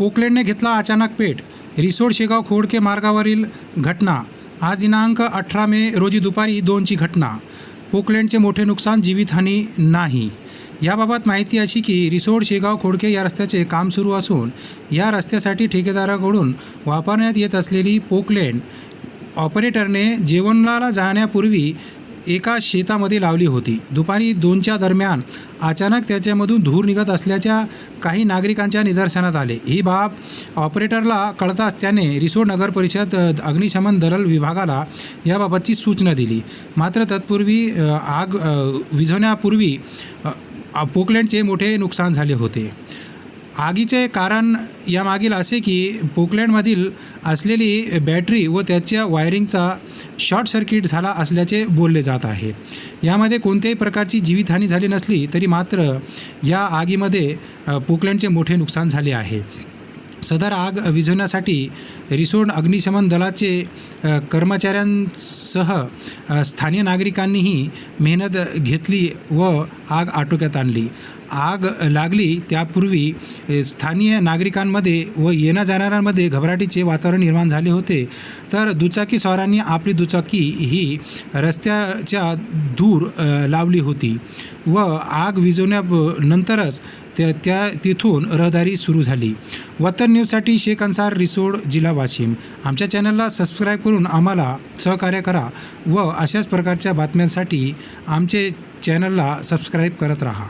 पोकलेंडने घेतला अचानक पेट. रिसोड शेगाव खोडके मार्गावरील घटना. आज दिनांक अठरा मे रोजी दुपारी दोनची घटना. पोकलेंडचे मोठे नुकसान जीवितहानी नाही. याबाबत माहिती अशी की रिसोड शेगाव खोडके या रस्त्याचे काम सुरू असून या रस्त्यासाठी ठेकेदाराकडून वापरण्यात येत असलेली पोकलेंड ऑपरेटरने जेवणाला जाण्यापूर्वी एका शेतामध्ये लावली होती. दुपारी दोनच्या दरम्यान अचानक त्याच्यामधून धूर निघत असल्याच्या काही नागरिकांच्या निदर्शनात आले. ही बाब ऑपरेटरला कळताच त्याने रिसोड नगर परिषद अग्निशमन दल विभागाला याबाबतची सूचना दिली. मात्र तत्पूर्वी आग विझवण्यापूर्वी पोकलँडचे मोठे नुकसान झाले होते. आगीचे कारण यामागील असे की पोकलँडमधील असलेली बॅटरी व त्याच्या वायरिंगचा शॉर्ट सर्किट झाला असल्याचे बोलले जात आहे. यामध्ये कोणत्याही प्रकारची जीवितहानी झाली नसली तरी मात्र या आगीमध्ये पोकलँडचे मोठे नुकसान झाले आहे. सदर आग विझवण्यासाठी रिसोड अग्निशमन दलाचे कर्मचाऱ्यांसह स्थानीय स्थानिक नागरिकांनीही मेहनत घेतली व आग आटोक्यात आणली. आग लागली त्यापूर्वी स्थानीय नागरिकांमध्ये व येण्या जाणाऱ्यांमध्ये घबराटीचे वातावरण निर्माण झाले होते. तर दुचाकी स्वारांनी आपली दुचाकी ही रस्त्याच्या दूर लावली होती व आग विजवण्यानंतरच त्या त्या तिथून रहदारी सुरू झाली. वतन न्यूजसाठी शेख अन्सार रिसोड जिल्हा वाशिम आमच्या चॅनलला सबस्क्राईब करून आम्हाला सहकार्य करा व अशाच प्रकारच्या बातम्यांसाठी आमचे चॅनलला सबस्क्राईब करत राहा.